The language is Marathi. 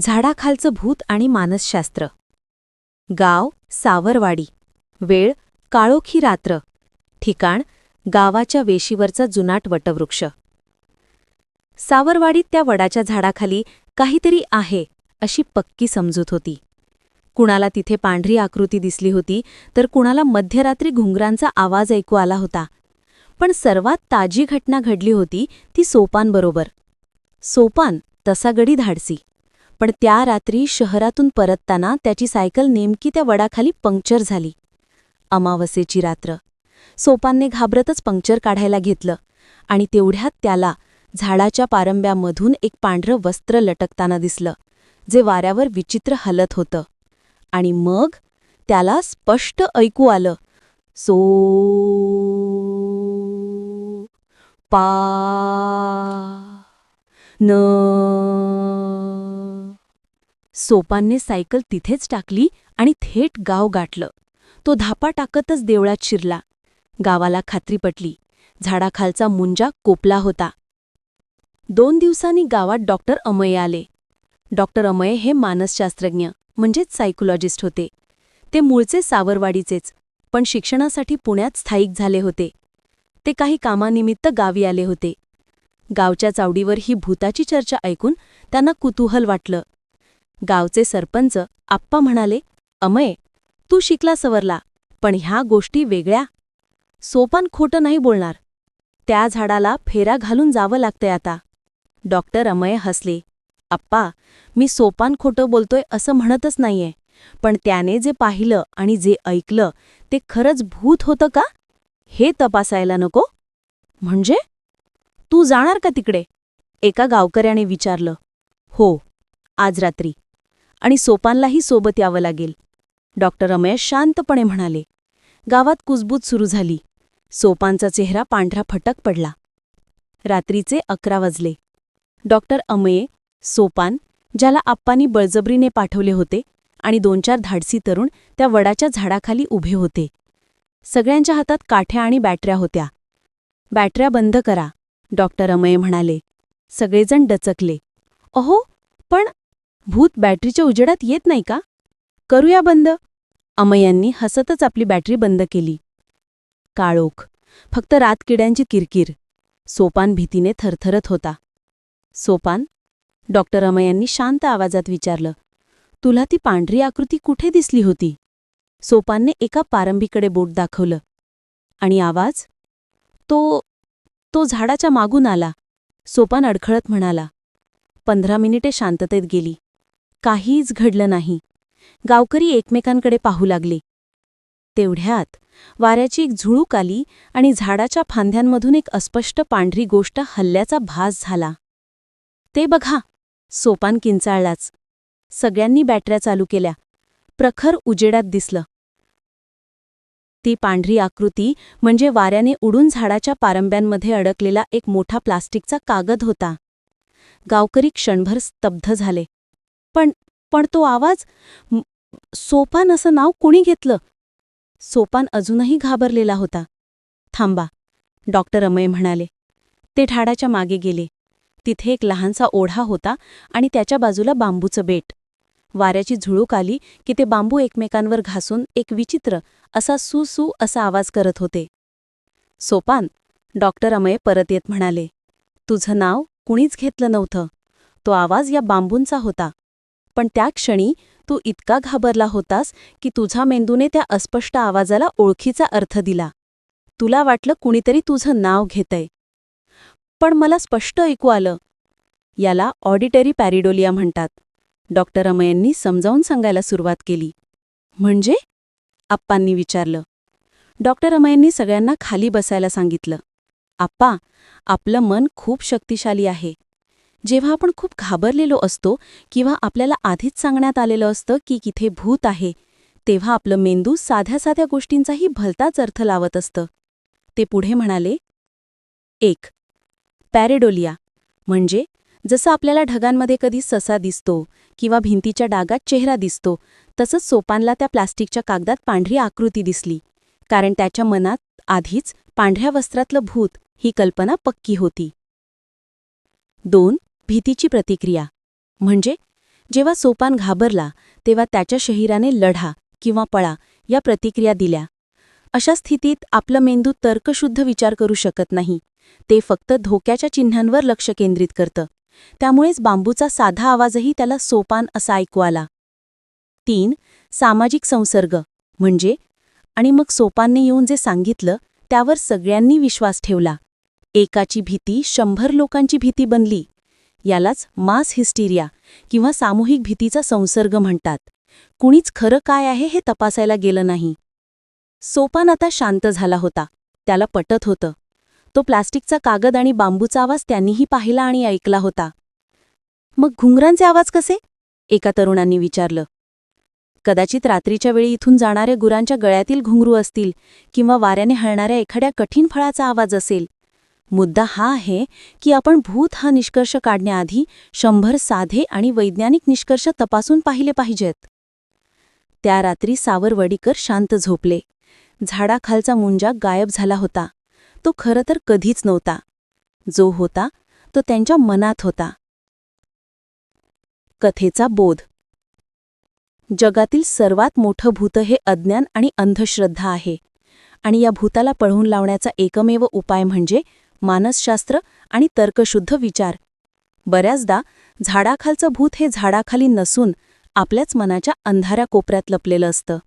झाडाखालचं भूत आणि मानसशास्त्र. गाव सावरवाडी. वेळ काळोखी रात्र. ठिकाण गावाच्या वेशीवरचा जुनाट वटवृक्ष. सावरवाडीत त्या वडाच्या झाडाखाली काहीतरी आहे अशी पक्की समजूत होती. कुणाला तिथे पांढरी आकृती दिसली होती तर कुणाला मध्यरात्री घुंगरांचा आवाज ऐकू आला होता. पण सर्वात ताजी घटना घडली होती ती सोपानबरोबर सोपान तसा गडी धाडसी. पण त्या रात्री शहरातून परतताना त्याची सायकल नेमकी त्या वडाखाली पंक्चर झाली. अमावस्येची रात्र. सोपानने घाबरतच पंक्चर काढायला घेतलं आणि तेवढ्यात त्याला झाडाच्या पारंब्यामधून एक पांढरं वस्त्र लटकताना दिसलं जे वाऱ्यावर विचित्र हलत होतं. आणि मग त्याला स्पष्ट ऐकू आलं. सो पा न सोपानने सायकल तिथेच टाकली आणि थेट गाव गाठलं. तो धापा टाकतच देवळात शिरला. गावाला खात्री पटली. झाडाखालचा मुंजा कोपला होता. दोन दिवसांनी गावात डॉक्टर अमय आले. डॉक्टर अमय हे मानसशास्त्रज्ञ म्हणजेच सायकोलॉजिस्ट होते. ते मूळचे सावरवाडीचेच पण शिक्षणासाठी पुण्यात स्थायिक झाले होते. ते काही कामानिमित्त गावी आले होते. गावच्या चावडीवर ही भूताची चर्चा ऐकून त्यांना कुतूहल वाटलं. गावचे सरपंच आप्पा म्हणाले अमय तू शिकला सवरला पण ह्या गोष्टी वेगळ्या. सोपान खोटं नाही बोलणार. त्या झाडाला फेरा घालून जावं लागतंय आता. डॉक्टर अमय हसले आप्पा मी सोपान खोटं बोलतोय असं म्हणतच नाहीये पण त्याने जे पाहिलं आणि जे ऐकलं ते खरंच भूत होतं का? हे तपासायला नको. म्हणजे? तू जाणार का तिकडे? एका गावकऱ्याने विचारलं. हो आज रात्री. आणि सोपानलाही सोबत यावं लागेल. डॉक्टर रमेश शांतपणे म्हणाले. गावात कुजबूज सुरू झाली. सोपानचा चेहरा पांढरा फटक पडला. रात्रीचे अकरा वाजले. डॉक्टर अमये सोपान ज्याला आप्पांनी बळजबरीने पाठवले होते आणि दोन चार धाडसी तरुण त्या वडाच्या झाडाखाली उभे होते. सगळ्यांच्या हातात काठ्या आणि बॅटऱ्या होत्या. बॅटऱ्या बंद करा डॉक्टर अमये म्हणाले. सगळेजण डचकले. अहो पण भूत बॅटरीच्या उजेडात येत नाही का? करूया बंद. अमयांनी हसतच आपली बॅटरी बंद केली. काळोख. फक्त रातकिड्यांची किरकिर. सोपान भीतीने थरथरत होता. सोपान? डॉक्टर अमयांनी शांत आवाजात विचारलं. तुला ती पांढरी आकृती कुठे दिसली होती? सोपानने एका पारंबीकडे बोट दाखवलं. आणि आवाज? तो तो झाडाच्या मागून आला. सोपान अडखळत म्हणाला. पंधरा मिनिटे शांततेत गेली. काहीच घडलं नाही. गावकरी एकमेकांकडे पाहू लागले. तेवढ्यात वाऱ्याची एक झुळूक आली आणि झाडाच्या फांद्यांमधून एक अस्पष्ट पांढरी गोष्ट हल्ल्याचा भास झाला. ते बघा सोपान किंचाळलाच. सगळ्यांनी बॅटऱ्या चालू केल्या. प्रखर उजेडात दिसलं. ती पांढरी आकृती म्हणजे वाऱ्याने उडून झाडाच्या पारंब्यांमध्ये अडकलेला एक मोठा प्लास्टिकचा कागद होता. गावकरी क्षणभर स्तब्ध झाले. पण पण तो आवाज सोपान असं नाव कुणी घेतलं? सोपान अजूनही घाबरलेला होता. थांबा डॉक्टर अमय म्हणाले. ते ठाडाच्या मागे गेले. तिथे एक लहानसा ओढा होता आणि त्याच्या बाजूला बांबूचं बेट. वाऱ्याची झुळूक आली की ते बांबू एकमेकांवर घासून एक विचित्र असा सुसू असा आवाज करत होते. सोपान डॉक्टर अमय परत येत म्हणाले. तुझं नाव कुणीच घेतलं नव्हतं. तो आवाज या बांबूंचा होता. पण त्या क्षणी तू इतका घाबरला होतास की तुझा मेंदूने त्या अस्पष्ट आवाजाला ओळखीचा अर्थ दिला. तुला वाटलं कुणीतरी तुझं नाव घेतंय. पण मला स्पष्ट ऐकू आलं. याला ऑडिटरी पॅरिडोलिया म्हणतात. डॉक्टर अमयांनी समजावून सांगायला सुरुवात केली. म्हणजे? आप्पांनी विचारलं. डॉक्टर अमयांनी सगळ्यांना खाली बसायला सांगितलं. आप्पा आपलं मन खूप शक्तिशाली आहे. जेव्हा आपण खूप घाबरलेलो असतो किंवा आपल्याला आधीच सांगण्यात आलेलं असतं की किथे भूत आहे तेव्हा आपलं मेंदू साध्या साध्या गोष्टींचाही भलताच अर्थ लावत असतं. ते पुढे म्हणाले एक पॅरेडोलिया म्हणजे जसं आपल्याला ढगांमध्ये कधी ससा दिसतो किंवा भिंतीच्या डागात चेहरा दिसतो तसंच सोपानला त्या प्लास्टिकच्या कागदात पांढरी आकृती दिसली कारण त्याच्या मनात आधीच पांढऱ्या वस्त्रातलं भूत ही कल्पना पक्की होती. दोन भीतीची प्रतिक्रिया. म्हणजे जेव्हा सोपान घाबरला तेव्हा त्याच्या शरीराने लढा किंवा पळा या प्रतिक्रिया दिल्या. अशा स्थितीत आपलं मेंदू तर्कशुद्ध विचार करू शकत नाही. ते फक्त धोक्याच्या चिन्हांवर लक्ष केंद्रित करतं. त्यामुळेच बांबूचा साधा आवाजही त्याला सोपान असा ऐकू आला. तीन सामाजिक संसर्ग. म्हणजे आणि मग सोपानने येऊन जे सांगितलं त्यावर सगळ्यांनी विश्वास ठेवला. एकाची भीती शंभर लोकांची भीती बनली. यालाच मास हिस्टिरिया किंवा सामूहिक भीतीचा संसर्ग म्हणतात. कुणीच खरं काय आहे हे तपासायला गेलं नाही. सोपान आता शांत झाला होता. त्याला पटत होतं. तो प्लास्टिकचा कागद आणि बांबूचा आवाज त्यांनीही पाहिला आणि ऐकला होता. मग घुंगरांचे आवाज कसे? एका तरुणांनी विचारलं. कदाचित रात्रीच्या वेळी इथून जाणाऱ्या गुरांच्या गळ्यातील घुंगरू असतील किंवा वाऱ्याने हळणाऱ्या एखाद्या कठीण फळाचा आवाज असेल. मुद्दा हा आहे की आपण भूत हा निष्कर्ष काढण्याआधी शंभर साधे आणि वैज्ञानिक निष्कर्ष तपासून पाहिले पाहिजेत. त्या रात्री सावरवडीकर शांत झोपले. झाडाखालचा मुंजा गायब झाला होता. तो खरं तर कधीच नव्हता. जो होता तो त्यांच्या मनात होता. कथेचा बोध. जगातील सर्वात मोठं भूत हे अज्ञान आणि अंधश्रद्धा आहे. आणि या भूताला पळवून लावण्याचा एकमेव उपाय म्हणजे मानसशास्त्र आणि तर्कशुद्ध विचार. बऱ्याचदा झाडाखालचं भूत हे झाडाखाली नसून आपल्याच मनाच्या अंधाऱ्या कोपऱ्यात लपलेलं असतं.